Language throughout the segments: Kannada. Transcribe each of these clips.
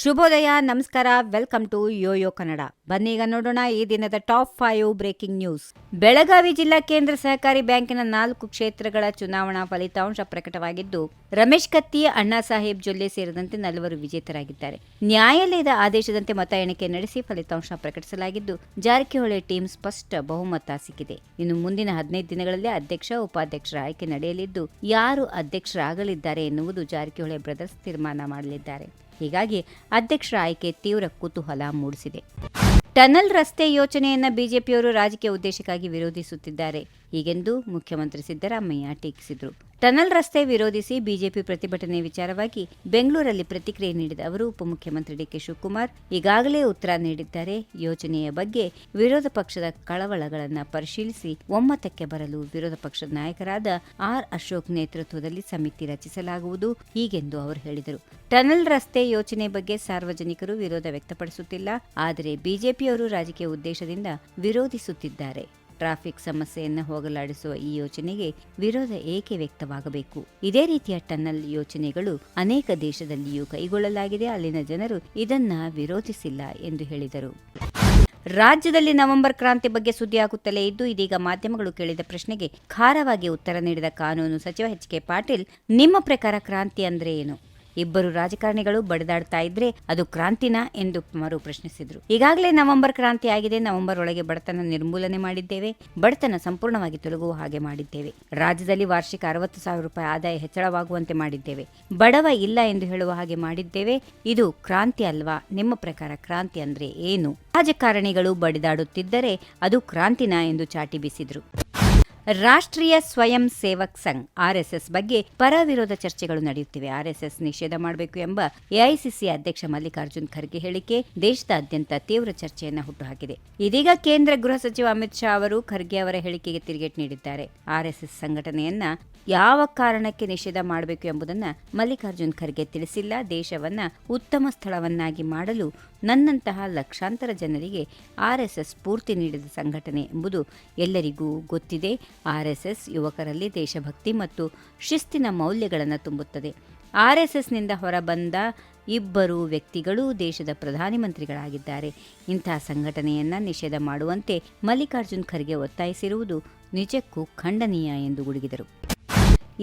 ಶುಭೋದಯ, ನಮಸ್ಕಾರ. ವೆಲ್ಕಮ್ ಟು ಯೋಯೋ ಕನ್ನಡ ಬನ್ನೀಗ ನೋಡೋಣ ಈ ದಿನದ top five breaking news Belagavi ಜಿಲ್ಲಾ ಕೇಂದ್ರ ಸಹಕಾರಿ ಬ್ಯಾಂಕಿನ ನಾಲ್ಕು ಕ್ಷೇತ್ರಗಳ ಚುನಾವಣಾ ಫಲಿತಾಂಶ ಪ್ರಕಟವಾಗಿದ್ದು, ರಮೇಶ್ ಕತ್ತಿ, ಅಣ್ಣಾ ಸಾಹೇಬ್ ಜೊಲ್ಲೆ ಸೇರಿದಂತೆ ನಲವರು ವಿಜೇತರಾಗಿದ್ದಾರೆ. ನ್ಯಾಯಾಲಯದ ಆದೇಶದಂತೆ ಮತ ಎಣಿಕೆ ನಡೆಸಿ ಫಲಿತಾಂಶ ಪ್ರಕಟಿಸಲಾಗಿದ್ದು, ಜಾರಕಿಹೊಳಿ ಟೀಮ್ ಸ್ಪಷ್ಟ ಬಹುಮತ ಸಿಕ್ಕಿದೆ. ಇನ್ನು ಮುಂದಿನ ಹದಿನೈದು ದಿನಗಳಲ್ಲಿ ಅಧ್ಯಕ್ಷ, ಉಪಾಧ್ಯಕ್ಷರ ಆಯ್ಕೆ ನಡೆಯಲಿದ್ದು, ಯಾರು ಅಧ್ಯಕ್ಷರಾಗಲಿದ್ದಾರೆ ಎನ್ನುವುದು ಜಾರಕಿಹೊಳಿ ಬ್ರದರ್ಸ್ ತೀರ್ಮಾನ ಮಾಡಲಿದ್ದಾರೆ. ಹೀಗಾಗಿ ಅಧ್ಯಕ್ಷರ ಆಯ್ಕೆ ತೀವ್ರ ಕುತೂಹಲ ಮೂಡಿಸಿದೆ. ಟನಲ್ ರಸ್ತೆ ಯೋಜನೆಯನ್ನು ಬಿಜೆಪಿಯವರು ರಾಜಕೀಯ ಉದ್ದೇಶಕ್ಕಾಗಿ ವಿರೋಧಿಸುತ್ತಿದ್ದಾರೆ. ಹೀಗೆಂದು ಮುಖ್ಯಮಂತ್ರಿ ಸಿದ್ದರಾಮಯ್ಯ ಟೀಕಿಸಿದರು. ಟನಲ್ ರಸ್ತೆ ವಿರೋಧಿಸಿ ಬಿಜೆಪಿ ಪ್ರತಿಭಟನೆ ವಿಚಾರವಾಗಿ ಬೆಂಗಳೂರಲ್ಲಿ ಪ್ರತಿಕ್ರಿಯೆ ನೀಡಿದ ಅವರು, ಉಪಮುಖ್ಯಮಂತ್ರಿ ಡಿಕೆ ಶಿವಕುಮಾರ್ ಈಗಾಗಲೇ ಉತ್ತರ ನೀಡಿದ್ದಾರೆ. ಯೋಜನೆಯ ಬಗ್ಗೆ ವಿರೋಧ ಪಕ್ಷದ ಕಳವಳಗಳನ್ನು ಪರಿಶೀಲಿಸಿ ಒಮ್ಮತಕ್ಕೆ ಬರಲು ವಿರೋಧ ಪಕ್ಷದ ನಾಯಕರಾದ ಆರ್ ಅಶೋಕ್ ನೇತೃತ್ವದಲ್ಲಿ ಸಮಿತಿ ರಚಿಸಲಾಗುವುದು ಹೀಗೆಂದು ಅವರು ಹೇಳಿದರು. ಟನಲ್ ರಸ್ತೆ ಯೋಜನೆ ಬಗ್ಗೆ ಸಾರ್ವಜನಿಕರು ವಿರೋಧ ವ್ಯಕ್ತಪಡಿಸುತ್ತಿಲ್ಲ, ಆದರೆ ಬಿಜೆಪಿಯವರು ರಾಜಕೀಯ ಉದ್ದೇಶದಿಂದ ವಿರೋಧಿಸುತ್ತಿದ್ದಾರೆ. ಟ್ರಾಫಿಕ್ ಸಮಸ್ಯೆಯನ್ನು ಹೋಗಲಾಡಿಸುವ ಈ ಯೋಜನೆಗೆ ವಿರೋಧ ಏಕೆ ವ್ಯಕ್ತವಾಗಬೇಕು? ಇದೇ ರೀತಿಯ ಟನ್ನಲ್ ಯೋಜನೆಗಳು ಅನೇಕ ದೇಶದಲ್ಲಿಯೂ ಕೈಗೊಳ್ಳಲಾಗಿದೆ. ಅಲ್ಲಿನ ಜನರು ಇದನ್ನ ವಿರೋಧಿಸಿಲ್ಲ ಎಂದು ಹೇಳಿದರು. ರಾಜ್ಯದಲ್ಲಿ ನವೆಂಬರ್ ಕ್ರಾಂತಿ ಬಗ್ಗೆ ಸುದ್ದಿಯಾಗುತ್ತಲೇ ಇದ್ದು, ಇದೀಗ ಮಾಧ್ಯಮಗಳು ಕೇಳಿದ ಪ್ರಶ್ನೆಗೆ ಖಾರವಾಗಿ ಉತ್ತರ ನೀಡಿದ ಕಾನೂನು ಸಚಿವ ಎಚ್ ಕೆ ಪಾಟೀಲ್, ನಿಮ್ಮ ಪ್ರಕಾರ ಕ್ರಾಂತಿ ಅಂದ್ರೆ ಏನು? ಇಬ್ಬರು ರಾಜಕಾರಣಿಗಳು ಬಡಿದಾಡ್ತಾ ಇದ್ರೆ ಅದು ಕ್ರಾಂತಿನಾ ಎಂದು ಮರು ಪ್ರಶ್ನಿಸಿದ್ರು. ಈಗಾಗಲೇ ನವೆಂಬರ್ ಕ್ರಾಂತಿ ಆಗಿದೆ. ನವೆಂಬರ್ ಒಳಗೆ ಬಡತನ ನಿರ್ಮೂಲನೆ ಮಾಡಿದ್ದೇವೆ. ಬಡತನ ಸಂಪೂರ್ಣವಾಗಿ ತೊಲಗುವ ಹಾಗೆ ಮಾಡಿದ್ದೇವೆ. ರಾಜ್ಯದಲ್ಲಿ ವಾರ್ಷಿಕ ಅರವತ್ತು ಸಾವಿರ ರೂಪಾಯಿ ಆದಾಯ ಹೆಚ್ಚಳವಾಗುವಂತೆ ಮಾಡಿದ್ದೇವೆ. ಬಡವ ಇಲ್ಲ ಎಂದು ಹೇಳುವ ಹಾಗೆ ಮಾಡಿದ್ದೇವೆ. ಇದು ಕ್ರಾಂತಿ ಅಲ್ವಾ? ನಿಮ್ಮ ಪ್ರಕಾರ ಕ್ರಾಂತಿ ಅಂದ್ರೆ ಏನು? ರಾಜಕಾರಣಿಗಳು ಬಡಿದಾಡುತ್ತಿದ್ದರೆ ಅದು ಕ್ರಾಂತಿನಾ ಎಂದು ಚಾಟಿ ಬೀಸಿದ್ರು. ರಾಷ್ಟ್ರೀಯ ಸ್ವಯಂ ಸೇವಕ್ ಸಂಘ್, ಆರ್ಎಸ್ಎಸ್ ಬಗ್ಗೆ ಪರ ವಿರೋಧ ಚರ್ಚೆಗಳು ನಡೆಯುತ್ತಿವೆ. ಆರ್ಎಸ್ಎಸ್ ನಿಷೇಧ ಮಾಡಬೇಕು ಎಂಬ ಎಐಸಿಸಿ ಅಧ್ಯಕ್ಷ ಮಲ್ಲಿಕಾರ್ಜುನ್ ಖರ್ಗೆ ಹೇಳಿಕೆ ದೇಶದಾದ್ಯಂತ ತೀವ್ರ ಚರ್ಚೆಯನ್ನು ಹುಟ್ಟುಹಾಕಿದೆ. ಇದೀಗ ಕೇಂದ್ರ ಗೃಹ ಸಚಿವ ಅಮಿತ್ ಶಾ ಅವರು ಖರ್ಗೆ ಅವರ ಹೇಳಿಕೆಗೆ ತಿರುಗೇಟು ನೀಡಿದ್ದಾರೆ. ಆರ್ಎಸ್ಎಸ್ ಸಂಘಟನೆಯನ್ನ ಯಾವ ಕಾರಣಕ್ಕೆ ನಿಷೇಧ ಮಾಡಬೇಕು ಎಂಬುದನ್ನು ಮಲ್ಲಿಕಾರ್ಜುನ್ ಖರ್ಗೆ ತಿಳಿಸಿಲ್ಲ. ದೇಶವನ್ನ ಉತ್ತಮ ಸ್ಥಳವನ್ನಾಗಿ ಮಾಡಲು ನನ್ನಂತಹ ಲಕ್ಷಾಂತರ ಜನರಿಗೆ ಆರ್ಎಸ್ಎಸ್ ಸ್ಫೂರ್ತಿ ನೀಡಿದ ಸಂಘಟನೆ ಎಂಬುದು ಎಲ್ಲರಿಗೂ ಗೊತ್ತಿದೆ. ಆರ್ಎಸ್ಎಸ್ ಯುವಕರಲ್ಲಿ ದೇಶಭಕ್ತಿ ಮತ್ತು ಶಿಸ್ತಿನ ಮೌಲ್ಯಗಳನ್ನು ತುಂಬುತ್ತದೆ. ಆರ್ಎಸ್ಎಸ್ನಿಂದ ಹೊರಬಂದ ಇಬ್ಬರು ವ್ಯಕ್ತಿಗಳು ದೇಶದ ಪ್ರಧಾನಿ ಮಂತ್ರಿಗಳಾಗಿದ್ದಾರೆ. ಇಂತಹ ಸಂಘಟನೆಯನ್ನು ನಿಷೇಧ ಮಾಡುವಂತೆ ಮಲ್ಲಿಕಾರ್ಜುನ್ ಖರ್ಗೆ ಒತ್ತಾಯಿಸಿರುವುದು ನಿಜಕ್ಕೂ ಖಂಡನೀಯ ಎಂದು ಗುಡುಗಿದರು.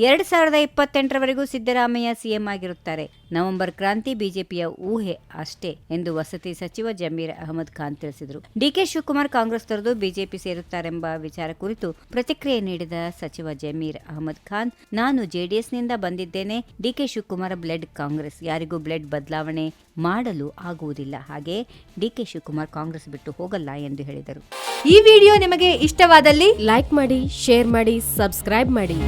ಎರಡು ಸಾವಿರದ ಇಪ್ಪತ್ತೆಂಟರವರೆಗೂ ಸಿದ್ದರಾಮಯ್ಯ ಸಿಎಂ ಆಗಿರುತ್ತಾರೆ. ನವೆಂಬರ್ ಕ್ರಾಂತಿ ಬಿಜೆಪಿಯ ಊಹೆ ಅಷ್ಟೇ ಎಂದು ವಸತಿ ಸಚಿವ ಜಮೀರ್ ಅಹಮದ್ ಖಾನ್ ತಿಳಿಸಿದರು. ಡಿಕೆ ಶಿವಕುಮಾರ್ ಕಾಂಗ್ರೆಸ್ ತೊರೆದು ಬಿಜೆಪಿ ಸೇರುತ್ತಾರೆಂಬ ವಿಚಾರ ಕುರಿತು ಪ್ರತಿಕ್ರಿಯೆ ನೀಡಿದ ಸಚಿವ ಜಮೀರ್ ಅಹಮದ್ ಖಾನ್, ನಾನು ಜೆಡಿಎಸ್ನಿಂದ ಬಂದಿದ್ದೇನೆ. ಡಿಕೆ ಶಿವಕುಮಾರ್ ಬ್ಲಡ್ ಕಾಂಗ್ರೆಸ್. ಯಾರಿಗೂ ಬ್ಲಡ್ ಬದಲಾವಣೆ ಮಾಡಲು ಆಗುವುದಿಲ್ಲ. ಹಾಗೆ ಡಿಕೆ ಶಿವಕುಮಾರ್ ಕಾಂಗ್ರೆಸ್ ಬಿಟ್ಟು ಹೋಗಲ್ಲ ಎಂದು ಹೇಳಿದರು. ಈ ವಿಡಿಯೋ ನಿಮಗೆ ಇಷ್ಟವಾದಲ್ಲಿ ಲೈಕ್ ಮಾಡಿ, ಶೇರ್ ಮಾಡಿ, ಸಬ್ಸ್ಕ್ರೈಬ್ ಮಾಡಿ.